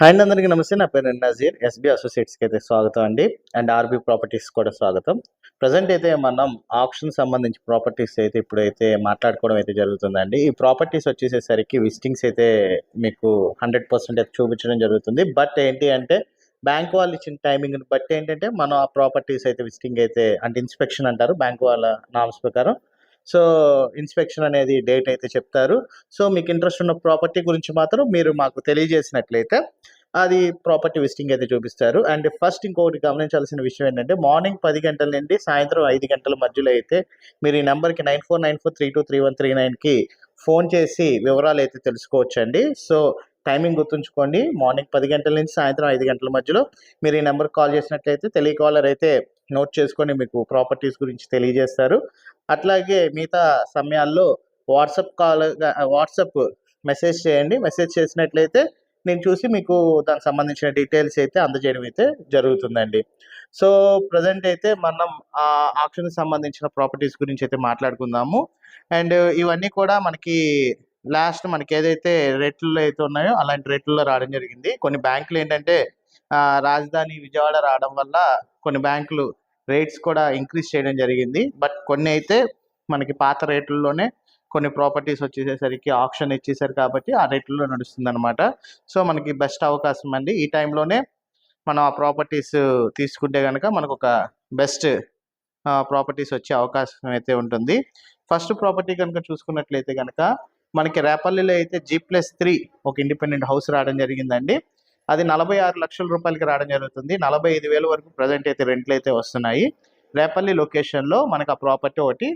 Hi and అందరికీ నమస్తే. నా పేరు నజీర్. ఎస్బీ అసోసియేట్స్కి అయితే స్వాగతం అండి. అండ్ ఆర్బీ ప్రాపర్టీస్ కూడా స్వాగతం. ప్రజెంట్ అయితే మనం ఆప్షన్ సంబంధించి ప్రాపర్టీస్ అయితే ఇప్పుడైతే మాట్లాడుకోవడం అయితే జరుగుతుందండి. ఈ ప్రాపర్టీస్ వచ్చేసేసరికి విజిటింగ్స్ అయితే మీకు హండ్రెడ్ పర్సెంట్ అయితే చూపించడం జరుగుతుంది. బట్ ఏంటి అంటే బ్యాంక్ వాళ్ళు ఇచ్చిన టైమింగ్ని బట్టి ఏంటంటే మనం ఆ ప్రాపర్టీస్ అయితే విజిటింగ్ అయితే అంటే ఇన్స్పెక్షన్ అంటారు బ్యాంక్ వాళ్ళ నామ్స్ ప్రకారం. సో ఇన్స్పెక్షన్ అనేది డేట్ అయితే చెప్తారు. సో మీకు ఇంట్రెస్ట్ ఉన్న ప్రాపర్టీ గురించి మాత్రం మీరు మాకు తెలియజేసినట్లయితే అది ప్రాపర్టీ విజిటింగ్ అయితే చూపిస్తారు. అండ్ ఫస్ట్ ఇంకొకటి గమనించాల్సిన విషయం ఏంటంటే మార్నింగ్ పది గంటల నుండి సాయంత్రం ఐదు గంటల మధ్యలో అయితే మీరు ఈ నెంబర్కి nine four nine four three two three one three నైన్కి ఫోన్ చేసి వివరాలు అయితే తెలుసుకోవచ్చండి. సో టైమింగ్ గుర్తుంచుకోండి. మార్నింగ్ పది గంటల నుంచి సాయంత్రం ఐదు గంటల మధ్యలో మీరు ఈ నెంబర్కి కాల్ చేసినట్లయితే టెలికాలర్ అయితే నోట్ చేసుకొని మీకు ప్రాపర్టీస్ గురించి తెలియజేస్తారు. అట్లాగే మిగతా సమయాల్లో వాట్సాప్ కాల్ వాట్సాప్ మెసేజ్ చేయండి. మెసేజ్ చేసినట్లయితే నేను చూసి మీకు దానికి సంబంధించిన డీటెయిల్స్ అయితే అందజేయడం అయితే జరుగుతుందండి. సో ప్రజెంట్ అయితే మనం ఆ ఆప్షన్కి సంబంధించిన ప్రాపర్టీస్ గురించి అయితే మాట్లాడుకుందాము. అండ్ ఇవన్నీ కూడా మనకి లాస్ట్ మనకి ఏదైతే రేట్లలో అయితే ఉన్నాయో అలాంటి రేట్లలో రావడం జరిగింది. కొన్ని బ్యాంకులు ఏంటంటే రాజధాని విజయవాడ రావడం వల్ల కొన్ని బ్యాంకులు రేట్స్ కూడా ఇంక్రీజ్ చేయడం జరిగింది. బట్ కొన్ని అయితే మనకి పాత రేట్లలోనే కొన్ని ప్రాపర్టీస్ వచ్చేసేసరికి ఆప్షన్ ఇచ్చేసారు కాబట్టి ఆ రేట్లలో నడుస్తుంది అనమాట సో మనకి బెస్ట్ అవకాశం అండి. ఈ టైంలోనే మనం ఆ ప్రాపర్టీస్ తీసుకుంటే కనుక మనకు ఒక బెస్ట్ ప్రాపర్టీస్ వచ్చే అవకాశం అయితే ఉంటుంది. ఫస్ట్ ప్రాపర్టీ కనుక చూసుకున్నట్లయితే కనుక మనకి రేపల్లిలో అయితే జీ ప్లస్ త్రీ ఒక ఇండిపెండెంట్ హౌస్ రావడం జరిగిందండి. అది నలభై ఆరు లక్షల రూపాయలకి రావడం జరుగుతుంది. నలభై ఐదు వేల వరకు ప్రజెంట్ అయితే రెంట్లు అయితే వస్తున్నాయి. రేపల్లి లొకేషన్లో మనకు ఆ ప్రాపర్టీ ఒకటి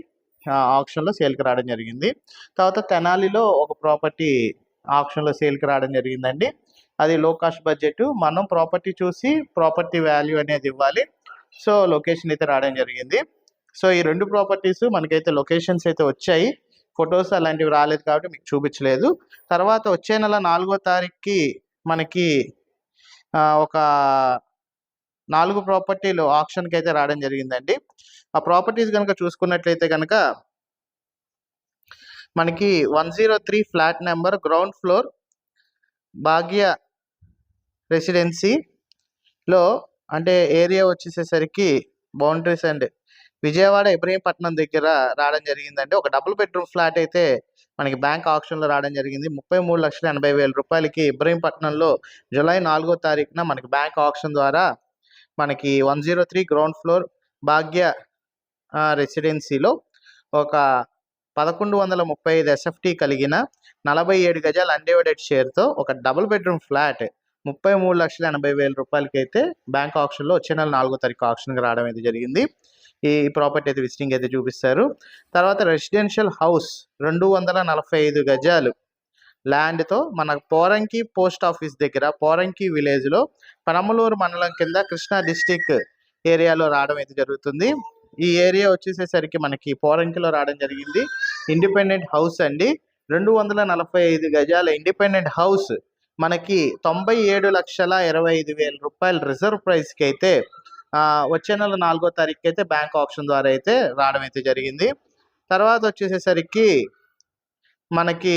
ఆప్షన్లో సేల్కి రావడం జరిగింది. తర్వాత తెనాలిలో ఒక ప్రాపర్టీ ఆప్షన్లో సేల్కి రావడం జరిగిందండి. అది లో కాస్ట్ బడ్జెట్ మనం ప్రాపర్టీ చూసి ప్రాపర్టీ వాల్యూ అనేది ఇవ్వాలి. సో లొకేషన్ అయితే రావడం జరిగింది. సో ఈ రెండు ప్రాపర్టీస్ మనకైతే లొకేషన్స్ అయితే వచ్చాయి. ఫొటోస్ అలాంటివి రాలేదు కాబట్టి మీకు చూపించలేదు. తర్వాత వచ్చే నెల నాలుగో తారీఖుకి మనకి ఒక నాలుగు ప్రాపర్టీలు ఆప్షన్కి అయితే రావడం జరిగిందండి. ఆ ప్రాపర్టీస్ కనుక చూసుకున్నట్లయితే కనుక మనకి one zero three flat number ground floor Bhagya రెసిడెన్సీలో అంటే ఏరియా వచ్చేసేసరికి బౌండరీస్ అండ్ విజయవాడ ఇబ్రహీంపట్నం దగ్గర రావడం జరిగిందండి. ఒక డబుల్ బెడ్రూమ్ ఫ్లాట్ అయితే మనకి బ్యాంక్ ఆప్షన్లో రావడం జరిగింది. ముప్పై మూడు లక్షల ఎనభై వేల రూపాయలకి ఇబ్రహీంపట్నంలో జూలై నాలుగో తారీఖున మనకి బ్యాంక్ ఆప్షన్ ద్వారా మనకి one zero three ground floor Bhagya రెసిడెన్సీలో ఒక పదకొండు వందల ముప్పై ఐదు ఎస్ఎఫ్టీ కలిగిన నలభై ఏడు గజాల అన్డివైడెడ్ షేర్తో ఒక డబుల్ బెడ్రూమ్ ఫ్లాట్ ముప్పై మూడు లక్షల ఎనభై వేల రూపాయలకి అయితే బ్యాంక్ ఆప్షన్లో వచ్చే నెల నాలుగో తారీఖు ఆప్షన్కి రావడం అయితే జరిగింది. ఈ ప్రాపర్టీ అయితే విజిటింగ్ అయితే చూపిస్తారు. తర్వాత రెసిడెన్షియల్ హౌస్ రెండు వందల నలభై ఐదు గజాలు. ల్యాండ్తో మన పోరంకి పోస్ట్ ఆఫీస్ దగ్గర పోరంకి విలేజ్లో పనమలూరు మండలం కింద కృష్ణా డిస్టిక్ ఏరియాలో రావడం అయితే జరుగుతుంది. ఈ ఏరియా వచ్చేసేసరికి మనకి పోరంకిలో రావడం జరిగింది. ఇండిపెండెంట్ హౌస్ అండి. రెండు వందల నలభై ఐదు గజాల ఇండిపెండెంట్ హౌస్ మనకి తొంభై ఏడు లక్షల ఇరవై ఐదు వేల రూపాయల రిజర్వ్ ప్రైస్కి అయితే వచ్చే నెల నాలుగో తారీఖు అయితే బ్యాంక్ ఆప్షన్ ద్వారా అయితే రావడం అయితే జరిగింది. తర్వాత వచ్చేసేసరికి మనకి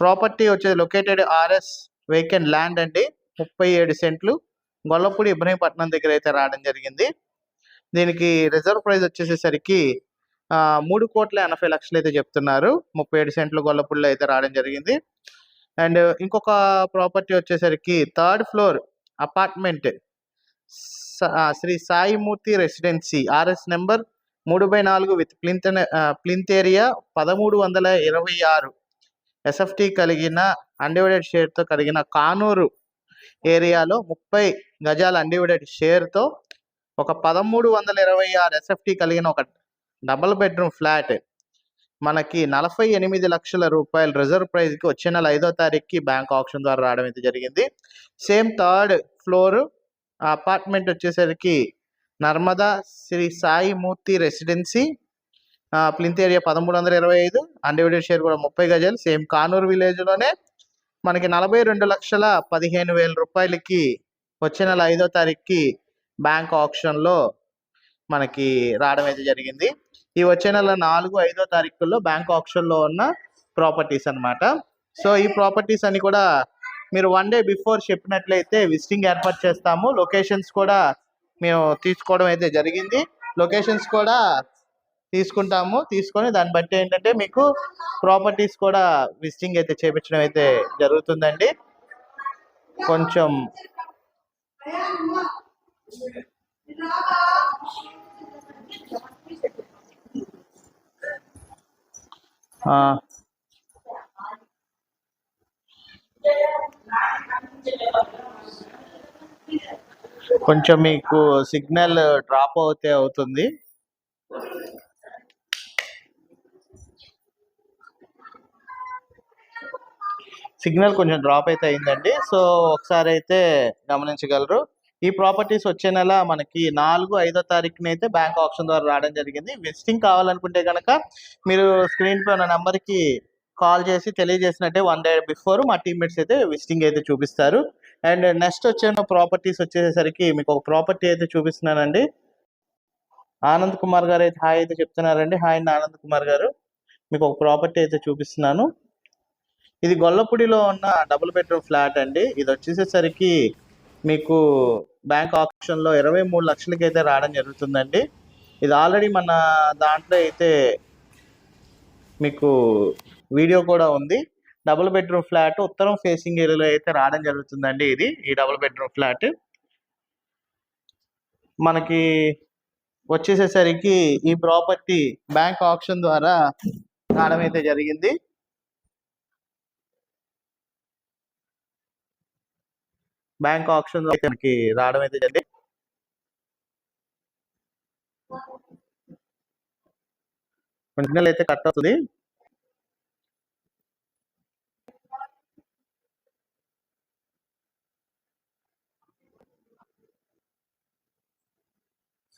ప్రాపర్టీ వచ్చేది లొకేటెడ్ ఆర్ఎస్ వేకెంట్ ల్యాండ్ అండి. ముప్పై ఏడు సెంట్లు గొల్లపూడి ఇబ్రహీంపట్నం దగ్గర అయితే రావడం జరిగింది. దీనికి రిజర్వ్ ప్రైస్ వచ్చేసేసరికి మూడు కోట్ల ఎనభై లక్షలు అయితే చెప్తున్నారు. ముప్పై ఏడు సెంట్లు గొల్లపూడిలో అయితే రావడం జరిగింది. అండ్ ఇంకొక ప్రాపర్టీ వచ్చేసరికి థర్డ్ ఫ్లోర్ అపార్ట్మెంట్. స- Shri Saimurthy residency. RS number మూడు బై నాలుగు విత్ ప్లింత్ ప్లింత్ ఏరియా పదమూడు వందల ఇరవై ఆరు. ఎస్ఎఫ్టీ కలిగిన అన్డివైడెడ్ షేర్తో కలిగిన కానూరు ఏరియాలో ముప్పై గజాల అన్డివైడెడ్ షేర్తో ఒక పదమూడు వందల ఇరవై ఆరు ఎస్ఎఫ్టీ కలిగిన ఒక డబల్ బెడ్రూమ్ ఫ్లాట్. మనకి నలభై ఎనిమిది లక్షల రూపాయల రిజర్వ్ ప్రైస్కి వచ్చే నెల ఐదో తారీఖుకి బ్యాంక్ ఆప్షన్ ద్వారా రావడం అయితే జరిగింది. Same third floor. అపార్ట్మెంట్ వచ్చేసరికి Narmada Shri Sai Murthy residency plinth area పదమూడు వందల ఇరవై ఐదు. అన్డివిడెడ్ షేర్ కూడా ముప్పై గజాలు. సేమ్ కానూరు విలేజ్లోనే మనకి నలభై రెండు లక్షల పదిహేను వేల రూపాయలకి వచ్చే నెల ఐదో తారీఖుకి బ్యాంక్ ఆప్షన్లో మనకి రావడం అయితే జరిగింది. ఈ వచ్చే నెల నాలుగు ఐదో తారీఖుల్లో బ్యాంక్ ఆప్షన్లో ఉన్న ప్రాపర్టీస్ అన్నమాట. సో ఈ ప్రాపర్టీస్ అన్ని కూడా మీరు వన్ డే బిఫోర్ చెప్పినట్లయితే విజిటింగ్ ఏర్పాటు చేస్తాము. లొకేషన్స్ కూడా మేము తీసుకోవడం అయితే జరిగింది. లొకేషన్స్ కూడా తీసుకుంటాము. తీసుకొని దాన్ని బట్టి ఏంటంటే మీకు ప్రాపర్టీస్ కూడా విజిటింగ్ అయితే చేపించడం అయితే జరుగుతుందండి. కొంచెం ఆ, కొంచెం మీకు సిగ్నల్ డ్రాప్ అవుతే అవుతుంది. సిగ్నల్ కొంచెం డ్రాప్ అయితే అయిందండి. సో ఒకసారి అయితే గమనించగలరు. ఈ ప్రాపర్టీస్ వచ్చే నెల మనకి నాలుగు ఐదో తారీఖున అయితే బ్యాంక్ ఆప్షన్ ద్వారా రావడం జరిగింది. విజిటింగ్ కావాలనుకుంటే కనుక మీరు స్క్రీన్ పై ఉన్న నెంబర్కి కాల్ చేసి తెలియజేసినట్టే వన్ డే బిఫోర్ మా టీమ్మేట్స్ అయితే విజిటింగ్ అయితే చూపిస్తారు. అండ్ నెక్స్ట్ వచ్చిన ప్రాపర్టీస్ వచ్చేసరికి మీకు ఒక ప్రాపర్టీ అయితే చూపిస్తున్నానండి. ఆనంద్ కుమార్ గారు అయితే హాయ్ అయితే చెప్తున్నారండి. హాయ్ అండి ఆనంద్ కుమార్ గారు. మీకు ఒక ప్రాపర్టీ అయితే చూపిస్తున్నాను. ఇది గొల్లపూడిలో ఉన్న డబుల్ బెడ్రూమ్ ఫ్లాట్ అండి. ఇది వచ్చేసేసరికి మీకు బ్యాంక్ ఆప్షన్లో ఇరవై మూడు లక్షలకి అయితే రావడం జరుగుతుందండి. ఇది ఆల్రెడీ మన దాంట్లో అయితే మీకు వీడియో కూడా ఉంది. డబుల్ బెడ్రూమ్ ఫ్లాట్ ఉత్తరం ఫేసింగ్ ఏరియాలో అయితే రావడం జరుగుతుందండి ఇది. ఈ డబుల్ బెడ్రూమ్ ఫ్లాట్. మనకి వచ్చేసేసరికి ఈ ప్రాపర్టీ బ్యాంక్ ఆప్షన్ ద్వారా రావడం అయితే జరిగింది. బ్యాంక్ ఆప్షన్ ద్వారా మనకి రావడం అయితే జరిగింది. సిగ్నల్ అయితే కట్ అవుతుంది.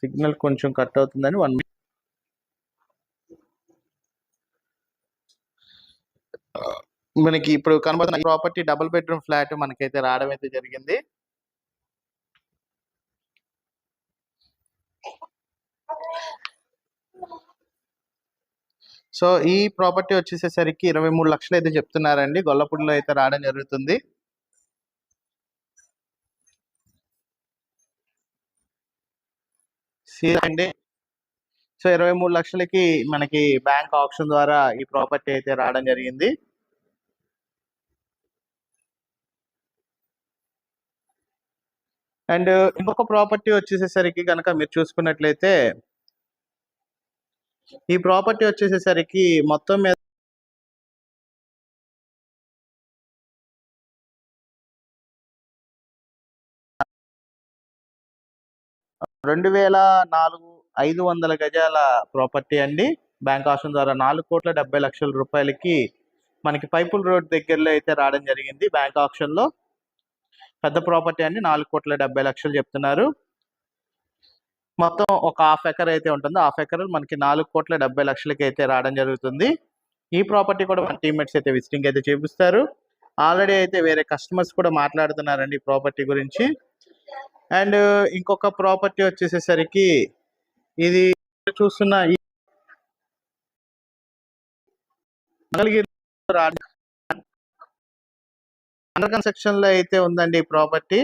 సిగ్నల్ కొంచెం కట్ అవుతుందని వన్ మనకి ఇప్పుడు కనబడుతున్న ప్రాపర్టీ డబుల్ బెడ్రూమ్ ఫ్లాట్ మనకైతే రావడం అయితే జరిగింది. సో ఈ ప్రాపర్టీ వచ్చేసేసరికి ఇరవై మూడు లక్షలు అయితే చెప్తున్నారండి. గొల్లపూడిలో అయితే రావడం జరుగుతుంది. సీ- అండి. సో ఇరవై మూడు లక్షలకి మనకి బ్యాంక్ ఆప్షన్ ద్వారా ఈ ప్రాపర్టీ అయితే రావడం జరిగింది. అండ్ ఇంకొక ప్రాపర్టీ వచ్చేసేసరికి కనుక మీరు చూసుకున్నట్లయితే ఈ ప్రాపర్టీ వచ్చేసేసరికి మొత్తం మీద రెండు వేల నాలుగు ఐదు వందల గజాల ప్రాపర్టీ అండి. బ్యాంక్ ఆప్షన్ ద్వారా నాలుగు కోట్ల డెబ్బై లక్షల రూపాయలకి మనకి పైపుల్ రోడ్ దగ్గరలో అయితే రావడం జరిగింది బ్యాంక్ ఆప్షన్లో పెద్ద ప్రాపర్టీ అండి నాలుగు కోట్ల డెబ్బై లక్షలు చెప్తున్నారు. మొత్తం ఒక హాఫ్ ఎకర్ అయితే ఉంటుంది. హాఫ్ ఎకర్ మనకి నాలుగు కోట్ల డెబ్బై లక్షలకి అయితే రావడం జరుగుతుంది. ఈ ప్రాపర్టీ కూడా మన టీమ్మేట్స్ అయితే విజిటింగ్ అయితే చూపిస్తారు. ఆల్రెడీ అయితే వేరే కస్టమర్స్ కూడా మాట్లాడుతున్నారండి ఈ ప్రాపర్టీ గురించి. అండ్ ఇంకొక ప్రాపర్టీ వచ్చేసేసరికి ఇది చూస్తున్న ఈ మంగళగిరి అండర్ కన్స్ట్రక్షన్లో అయితే ఉందండి ఈ ప్రాపర్టీ.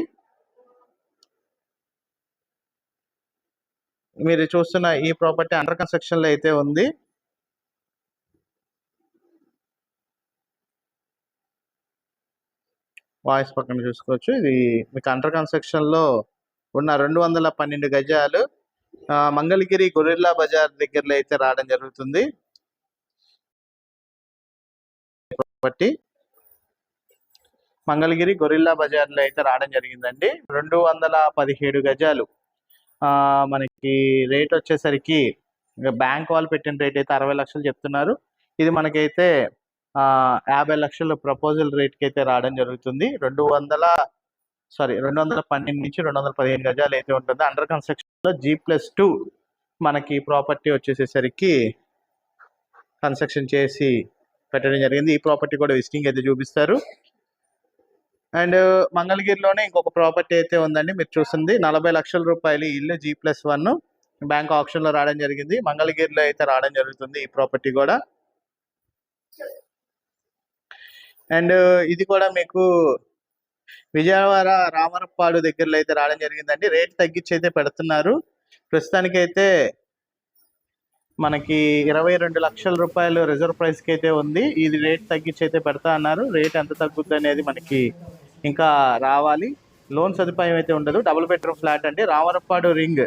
మీరు చూస్తున్న ఈ ప్రాపర్టీ అండర్ కన్స్ట్రక్షన్లో అయితే ఉంది. వాయిస్ పక్కన చూసుకోవచ్చు. ఇది మీకు అండర్ కన్స్ట్రక్షన్లో ఉన్న రెండు వందల పన్నెండు గజాలు ఆ, మంగళగిరి గొరిల్లా బజార్ దగ్గరలో అయితే రావడం జరుగుతుంది. కాబట్టి మంగళగిరి గొరిల్లా బజార్లో అయితే రావడం జరిగిందండి. రెండు వందల పదిహేడు గజాలు. ఆ మనకి రేట్ వచ్చేసరికి బ్యాంక్ వాళ్ళు పెట్టిన రేట్ అయితే అరవై లక్షలు చెప్తున్నారు. ఇది మనకైతే యాభై లక్షల ప్రపోజల్ రేట్కి అయితే రావడం జరుగుతుంది. రెండు వందల సారీ రెండు వందల పన్నెండు నుంచి రెండు వందల పదిహేను గజాలు అయితే ఉంటుంది. అండర్ కన్స్ట్రక్షన్లో జీ ప్లస్ టూ మనకి ప్రాపర్టీ వచ్చేసేసరికి కన్స్ట్రక్షన్ చేసి పెట్టడం జరిగింది. ఈ ప్రాపర్టీ కూడా విజిటింగ్ అయితే చూపిస్తారు. అండ్ మంగళగిరిలోనే ఇంకొక ప్రాపర్టీ అయితే ఉందండి. మీరు చూస్తుంది నలభై లక్షల రూపాయలు ఇల్లు జీ ప్లస్ వన్ బ్యాంక్ ఆప్షన్లో రావడం జరిగింది. మంగళగిరిలో అయితే రావడం జరుగుతుంది ఈ ప్రాపర్టీ కూడా. అండ్ ఇది కూడా మీకు విజయవాడ రామరపాడు దగ్గరలో అయితే రావడం జరిగిందండి. రేట్ తగ్గించి అయితే పెడుతున్నారు. ప్రస్తుతానికైతే మనకి ఇరవై రెండు లక్షల రూపాయలు రిజర్వ్ ప్రైస్కి అయితే ఉంది. ఇది రేట్ తగ్గించి అయితే పెడతా అన్నారు. రేట్ ఎంత తగ్గుద్ది అనేది మనకి ఇంకా రావాలి. లోన్ సదుపాయం అయితే ఉండదు. డబుల్ బెడ్రూమ్ ఫ్లాట్ అండి. రామరపాడు రింగ్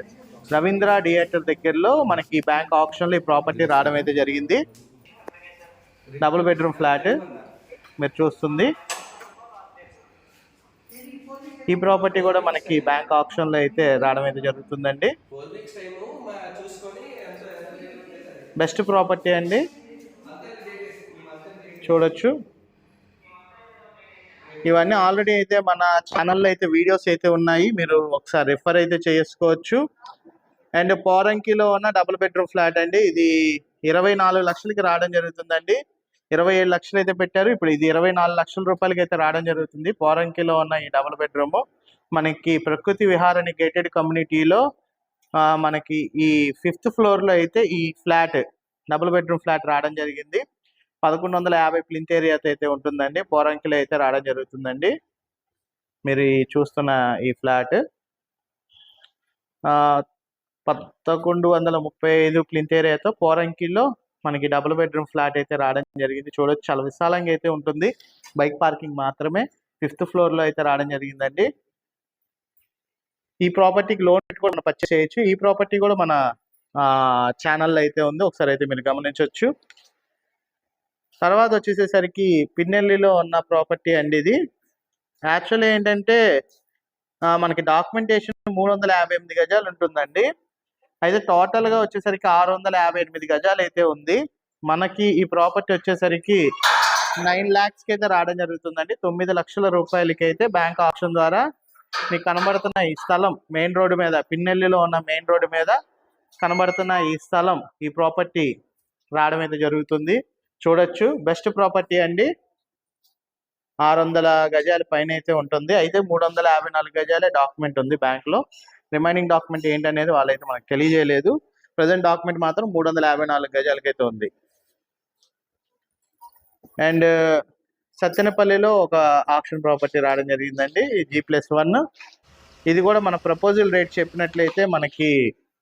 రవీంద్ర థియేటర్ దగ్గరలో మనకి బ్యాంక్ ఆప్షన్లో ఈ ప్రాపర్టీ రావడం అయితే జరిగింది. Double bedroom flat. మీరు చూస్తుంది. ఈ ప్రాపర్టీ కూడా మనకి బ్యాంక్ ఆప్షన్లో అయితే రావడం అయితే జరుగుతుందండి. బెస్ట్ ప్రాపర్టీ అండి. చూడొచ్చు. ఇవన్నీ ఆల్రెడీ అయితే మన ఛానల్లో అయితే వీడియోస్ అయితే ఉన్నాయి. మీరు ఒకసారి రిఫర్ అయితే చేసుకోవచ్చు. అండ్ పోరంకిలో ఉన్న డబుల్ బెడ్రూమ్ ఫ్లాట్ అండి. ఇది ఇరవై నాలుగు లక్షలకి రావడం జరుగుతుందండి. ఇరవై ఏడు లక్షలు అయితే పెట్టారు. ఇప్పుడు ఇది ఇరవై నాలుగు లక్షల రూపాయలకి అయితే రావడం జరుగుతుంది. పోరంకిలో ఉన్న ఈ డబుల్ బెడ్రూమ్ మనకి ప్రకృతి విహారని గేటెడ్ కమ్యూనిటీలో మనకి ఈ ఫిఫ్త్ ఫ్లోర్లో అయితే ఈ ఫ్లాట్ డబుల్ బెడ్రూమ్ ఫ్లాట్ రావడం జరిగింది. పదకొండు వందల యాభై ప్లింత్ ఏరియాతో అయితే ఉంటుందండి. పోరంకిలో అయితే రావడం జరుగుతుందండి. మీరు చూస్తున్న ఈ ఫ్లాట్ పదకొండు వందల ముప్పై ఐదు ప్లింత్ ఏరియాతో పోరంకిలో మనకి డబుల్ బెడ్రూమ్ ఫ్లాట్ అయితే రావడం జరిగింది. చూడొచ్చు చాలా విశాలంగా అయితే ఉంటుంది. బైక్ పార్కింగ్ మాత్రమే. ఫిఫ్త్ ఫ్లోర్లో అయితే రావడం జరిగిందండి. ఈ ప్రాపర్టీకి లోన్ పెట్టి కూడా మనం పర్చేస్ చేయొచ్చు. ఈ ప్రాపర్టీ కూడా మన ఛానల్లో అయితే ఉంది. ఒకసారి అయితే మీరు గమనించవచ్చు తర్వాత వచ్చేసేసరికి పిన్నెల్లిలో ఉన్న ప్రాపర్టీ అండి ఇది. యాక్చువల్లీ ఏంటంటే మనకి డాక్యుమెంటేషన్ మూడు వందల యాభై ఎనిమిది గజాలు ఉంటుందండి. అయితే టోటల్గా వచ్చేసరికి ఆరు వందల యాభై ఎనిమిది గజాలు అయితే ఉంది. మనకి ఈ ప్రాపర్టీ వచ్చేసరికి నైన్ ల్యాక్స్కి అయితే రావడం జరుగుతుందండి. తొమ్మిది లక్షల రూపాయలకి అయితే బ్యాంక్ ఆప్షన్ ద్వారా మీకు కనబడుతున్న ఈ స్థలం మెయిన్ రోడ్డు మీద పిన్నెల్లిలో ఉన్న మెయిన్ రోడ్డు మీద కనబడుతున్న ఈ స్థలం ఈ ప్రాపర్టీ రావడం అయితే జరుగుతుంది. చూడొచ్చు. బెస్ట్ ప్రాపర్టీ అండి. ఆరు వందల గజాల పైన అయితే ఉంటుంది. అయితే మూడు వందల యాభై నాలుగు గజాలే డాక్యుమెంట్ ఉంది బ్యాంక్లో. రిమైనింగ్ డాక్యుమెంట్ ఏంటనేది వాళ్ళైతే మనకు తెలియజేయలేదు. ప్రజెంట్ డాక్యుమెంట్ మాత్రం మూడు వందల యాభై నాలుగు గజాలకైతే ఉంది. అండ్ uh, సత్తెనపల్లిలో ఒక ఆప్షన్ ప్రాపర్టీ రావడం జరిగిందండి. జీ ప్లస్ వన్ ఇది కూడా మన ప్రపోజల్ రేట్ చెప్పినట్లయితే మనకి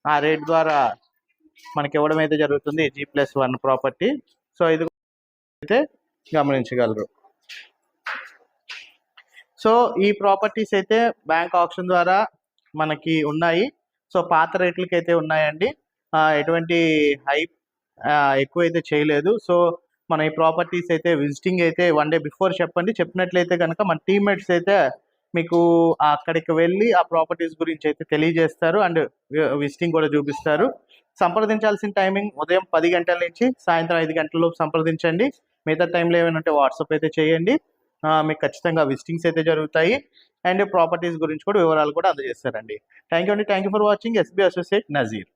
ఆ రేట్ ద్వారా మనకి ఇవ్వడం అయితే జరుగుతుంది. G plus one property so ఇది అయితే గమనించగలరు. సో ఈ ప్రాపర్టీస్ అయితే బ్యాంక్ ఆప్షన్ ద్వారా మనకి ఉన్నాయి. సో పాత రేట్లకి అయితే ఉన్నాయండి ఎటువంటి హై ఎక్కువ అయితే చేయలేదు. సో మన ఈ ప్రాపర్టీస్ అయితే విజిటింగ్ అయితే వన్ డే బిఫోర్ చెప్పండి. చెప్పినట్లయితే కనుక మన టీమ్మేట్స్ అయితే మీకు అక్కడికి వెళ్ళి ఆ ప్రాపర్టీస్ గురించి అయితే తెలియజేస్తారు అండ్ విజిటింగ్ కూడా చూపిస్తారు. సంప్రదించాల్సిన టైమింగ్ ఉదయం పది గంటల నుంచి సాయంత్రం ఐదు గంటల లోపు సంప్రదించండి. మిగతా టైంలో ఏమైనా ఉంటే వాట్సాప్ అయితే చేయండి. మీకు ఖచ్చితంగా విజిటింగ్స్ అయితే జరుగుతాయి. అండ్ ప్రాపర్టీస్ గురించి కూడా వివరాలు కూడా అందజేస్తారండి. థ్యాంక్ యూ అండి. Thank you for watching SB associate Nazir.